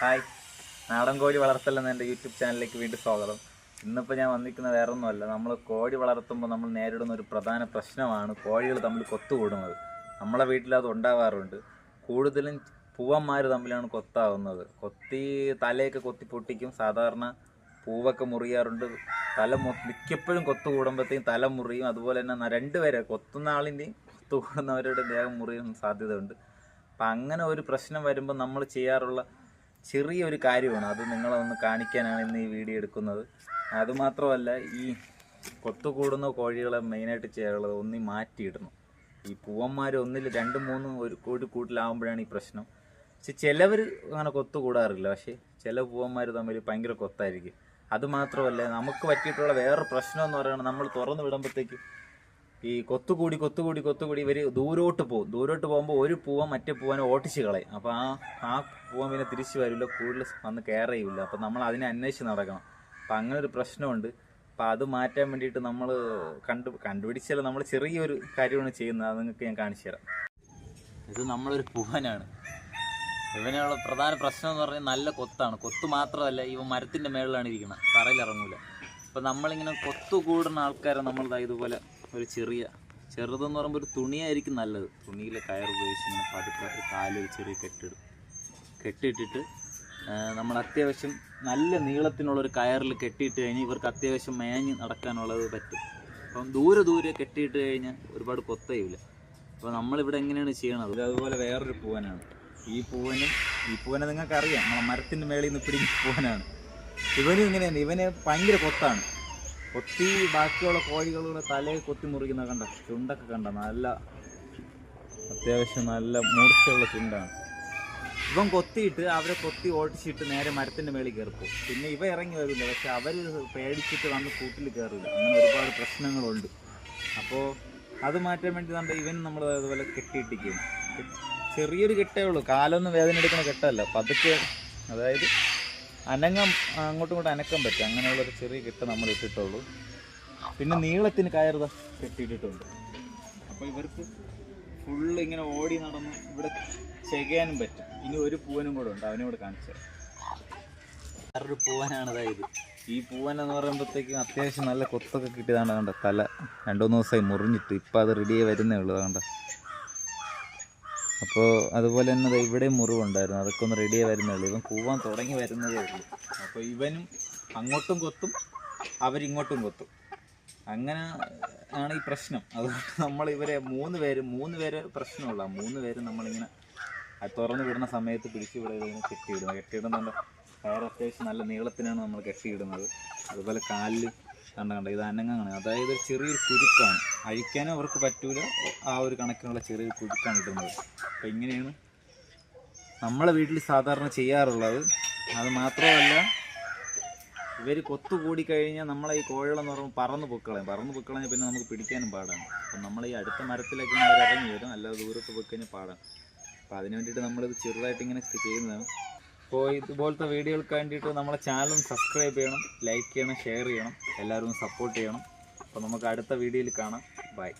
Hi. നാടൻ കോഴി വളർത്തൽ എന്ന എന്റെ യൂട്യൂബ് ചാനലിലേക്ക് വീണ്ടും സ്വാഗതം. ഇന്നിപ്പോൾ ഞാൻ വന്നിരിക്കുന്നത് വേറെ ഒന്നുമല്ല നമ്മൾ കോഴി വളർത്തുമ്പോൾ നമ്മൾ നേരിടുന്ന ഒരു പ്രധാന പ്രശ്നമാണ് കോഴികൾ തമ്മിൽ കൊത്തുകൂടുന്നത്. നമ്മളെ വീട്ടിൽ അത് ഉണ്ടാവാറുണ്ട്. കൂടുതലും പൂവന്മാർ തമ്മിലാണ് കൊത്താവുന്നത്. കൊത്തി തലയൊക്കെ കൊത്തി പൊട്ടിക്കും. സാധാരണ പൂവൊക്കെ മുറിയാറുണ്ട്. തല മിക്കപ്പോഴും കൊത്തു കൂടുമ്പോഴത്തേക്കും തല മുറിയും അതുപോലെ തന്നെ രണ്ടുപേരെ കൊത്തുന്ന ആളിന്റെയും കൊത്തു കൂടുന്നവരുടെ ദേഹം മുറിയാൻ സാധ്യതയുണ്ട്. അപ്പം അങ്ങനെ ഒരു പ്രശ്നം വരുമ്പോൾ നമ്മൾ ചെയ്യാറുള്ള ചെറിയൊരു കാര്യമാണ്. അത് നിങ്ങളെ ഒന്ന് കാണിക്കാനാണ് ഇന്ന് ഈ വീഡിയോ എടുക്കുന്നത്. അതുമാത്രമല്ല ഈ കൊത്തുകൂടുന്ന കോഴികളെ മെയിനായിട്ട് ചെയ്യാറുള്ളത് ഒന്നി മാറ്റിയിടണം. ഈ പൂവന്മാർ ഒന്നിൽ രണ്ട് മൂന്നും ഒരു ഒരു കൂട്ടിലാവുമ്പോഴാണ് ഈ പ്രശ്നം. പക്ഷെ ചിലവർ അങ്ങനെ കൊത്തു കൂടാറില്ല. പക്ഷേ ചില പൂവന്മാർ തമ്മിൽ ഭയങ്കര കൊത്തായിരിക്കും. അതുമാത്രമല്ല നമുക്ക് പറ്റിയിട്ടുള്ള വേറൊരു പ്രശ്നം എന്ന് പറയുന്നത് നമ്മൾ തുറന്നു വിടുമ്പോഴത്തേക്ക് ഈ കൊത്തുകൂടി കൊത്തുകൂടി കൊത്തുകൂടി ഇവർ ദൂരോട്ട് പോകും. ദൂരോട്ട് പോകുമ്പോൾ ഒരു പൂവൻ മറ്റേ പൂവനെ ഓട്ടിച്ച് കളയും. അപ്പോൾ ആ ആ പൂവൻ പിന്നെ തിരിച്ചു വരില്ല കൂടുതൽ വന്ന് കെയർ ചെയ്യില്ല. അപ്പോൾ നമ്മൾ അതിനെ അന്വേഷിച്ച് നടക്കണം. അപ്പം അങ്ങനെ ഒരു പ്രശ്നമുണ്ട്. അപ്പോൾ അത് മാറ്റാൻ വേണ്ടിയിട്ട് നമ്മൾ കണ്ടു കണ്ടുപിടിച്ചാൽ നമ്മൾ ചെറിയൊരു കാര്യമാണ് ചെയ്യുന്നത്. അത് നിങ്ങൾക്ക് ഞാൻ കാണിച്ചു തരാം. ഇത് നമ്മളൊരു പൂവനാണ്. ഇവനുള്ള പ്രധാന പ്രശ്നം എന്ന് പറഞ്ഞാൽ നല്ല കൊത്താണ്. കൊത്ത് മാത്രമല്ല ഇവ മരത്തിന്റെ മേളിലാണ് ഇരിക്കുന്നത് തറയിൽ ഇറങ്ങൂല. അപ്പം നമ്മളിങ്ങനെ കൊത്തു കൂടുന്ന ആൾക്കാരെ നമ്മൾ ഇതുപോലെ ഒരു ചെറിയ ചെറുതെന്ന് പറയുമ്പോൾ ഒരു തുണിയായിരിക്കും നല്ലത്. തുണിയിലെ കയർ ഉപയോഗിച്ച് ഇങ്ങനെ പതുക്കെ കാൽ ചെറിയ കെട്ടിടും. കെട്ടിയിട്ടിട്ട് നമ്മൾ അത്യാവശ്യം നല്ല നീളത്തിനുള്ളൊരു കയറിൽ കെട്ടിയിട്ട് കഴിഞ്ഞാൽ ഇവർക്ക് അത്യാവശ്യം മേഞ്ഞ് നടക്കാനുള്ളത് പറ്റും. അപ്പം ദൂരെ ദൂരെ കെട്ടിയിട്ട് കഴിഞ്ഞാൽ ഒരുപാട് കൊത്തയില്ല അപ്പോൾ നമ്മളിവിടെ എങ്ങനെയാണ് ചെയ്യണത്? അതുപോലെ വേറൊരു പൂവനാണ്. ഈ പൂവനും ഈ പൂവനെ നിങ്ങൾക്ക് അറിയാം നമ്മളെ മരത്തിന്റെ മേളിൽ നിന്ന് പിടിക്കുന്ന പൂവനാണ്. ഇവനും ഇങ്ങനെയാണ്. ഇവന് ഭയങ്കര കൊത്താണ്. കൊത്തി ബാക്കിയുള്ള കോഴികളുടെ തലയെ കൊത്തി മുറിക്കുന്ന കണ്ട ചുണ്ടൊക്കെ കണ്ട നല്ല അത്യാവശ്യം നല്ല മൂർച്ചയുള്ള ചുണ്ടാണ്. ഇവൻ കൊത്തിയിട്ട് അവരെ കൊത്തി ഓടിച്ചിട്ട് നേരെ മരത്തിന്റെ മേളിൽ കയറിപ്പോ പിന്നെ ഇവ ഇറങ്ങി വരില്ല. പക്ഷെ അവർ പേടിച്ചിട്ട് വന്ന് കൂട്ടിൽ കയറില്ല. അങ്ങനെ ഒരുപാട് പ്രശ്നങ്ങളുണ്ട്. അപ്പോൾ അത് മാറ്റാൻ വേണ്ടി നമ്മുടെ ഇവൻ നമ്മൾ അതുപോലെ കെട്ടിയിട്ടിരിക്കുകയാണ്. ചെറിയൊരു കെട്ടേ ഉള്ളൂ. കാലൊന്നും വേദന എടുക്കുന്ന കെട്ടല്ല. പതുക്കെ അതായത് അനങ്ങാൻ അങ്ങോട്ടും ഇങ്ങോട്ടും അനക്കാൻ പറ്റും. അങ്ങനെയുള്ളൊരു ചെറിയ കെട്ട് നമ്മൾ ഇട്ടിട്ടുള്ളൂ. പിന്നെ നീളത്തിന് കയറുക കെട്ടിയിട്ടിട്ടുണ്ട് അപ്പോൾ ഇവർക്ക് ഫുള്ള് ഇങ്ങനെ ഓടി നടന്ന് ഇവിടെ ചെയ്യാനും പറ്റും. ഇനി ഒരു പൂവനും കൂടെ ഉണ്ട്. അവനും കൂടെ കാണിച്ചു. വേറൊരു പൂവനാണ് അതായത് ഈ പൂവൻ എന്ന് പറയുമ്പോഴത്തേക്കും അത്യാവശ്യം നല്ല കൊത്തൊക്കെ കിട്ടിയതാണ് കണ്ട? തല രണ്ടു മൂന്ന് ദിവസമായി മുറിഞ്ഞിട്ട്. ഇപ്പം അത് റെഡിയായി വരുന്നേ ഉള്ളൂ കണ്ട? അപ്പോൾ അതുപോലെ തന്നെ ഇവിടെ മുറിവുണ്ടായിരുന്നു. അതൊക്കെ ഒന്ന് റെഡി വരുന്നേ ഉള്ളൂ. ഇവൻ കൂവാൻ തുടങ്ങി വരുന്നതേ ഉള്ളൂ. അപ്പോൾ ഇവനും അങ്ങോട്ടും കൊത്തും അവരിങ്ങോട്ടും കൊത്തും. അങ്ങനെ ആണ് ഈ പ്രശ്നം. അതുകൊണ്ട് നമ്മൾ ഇവരെ മൂന്ന് പേര് മൂന്ന് പേര് പ്രശ്നമുള്ള. മൂന്ന് പേര് നമ്മളിങ്ങനെ തുറന്നു വിടുന്ന സമയത്ത് പിടിച്ചു ഇവിടെ ഇങ്ങനെ കെട്ടിയിടും. കെട്ടിയിടുന്നുണ്ട് കയർ അത്യാവശ്യം നല്ല നീളത്തിനാണ് നമ്മൾ കെട്ടിയിടുന്നത്. അതുപോലെ കാലിൽ കണ്ട കണ്ട. ഇത് അനങ്ങാണ് അതായത് ചെറിയൊരു കുരുക്കാണ്. അഴിക്കാനും അവർക്ക് പറ്റൂല. ആ ഒരു കണക്കിനുള്ള ചെറിയൊരു കുരുക്കാണ് ഇടുന്നത്. അപ്പം ഇങ്ങനെയാണ് നമ്മളെ വീട്ടിൽ സാധാരണ ചെയ്യാറുള്ളത്. അത് മാത്രമല്ല ഇവർ കൊത്തുകൂടി കഴിഞ്ഞാൽ നമ്മളെ ഈ കോഴികളെന്ന് പറയുമ്പോൾ പറന്ന് പൊക്കളയും. പറന്ന് പൊക്കളഞ്ഞാൽ പിന്നെ നമുക്ക് പിടിക്കാനും പാടാണ്. അപ്പം നമ്മൾ ഈ അടുത്ത മരത്തിലൊക്കെ അവർ ഇറങ്ങി വരും. അല്ലാതെ ദൂരത്ത് പൊക്കഴിഞ്ഞാൽ പാടാണ്. അപ്പോൾ അതിന് വേണ്ടിയിട്ട് നമ്മളിത് ചെറുതായിട്ട് ഇങ്ങനെ ചെയ്യുന്നതാണ്. അപ്പോൾ ഇതുപോലത്തെ വീഡിയോകൾക്ക് വേണ്ടിയിട്ട് നമ്മളെ ചാനലും സബ്സ്ക്രൈബ് ചെയ്യണം ലൈക്ക് ചെയ്യണം ഷെയർ ചെയ്യണം എല്ലാവരും സപ്പോർട്ട് ചെയ്യണം. അപ്പോൾ നമുക്ക് അടുത്ത വീഡിയോയിൽ കാണാം. ബൈ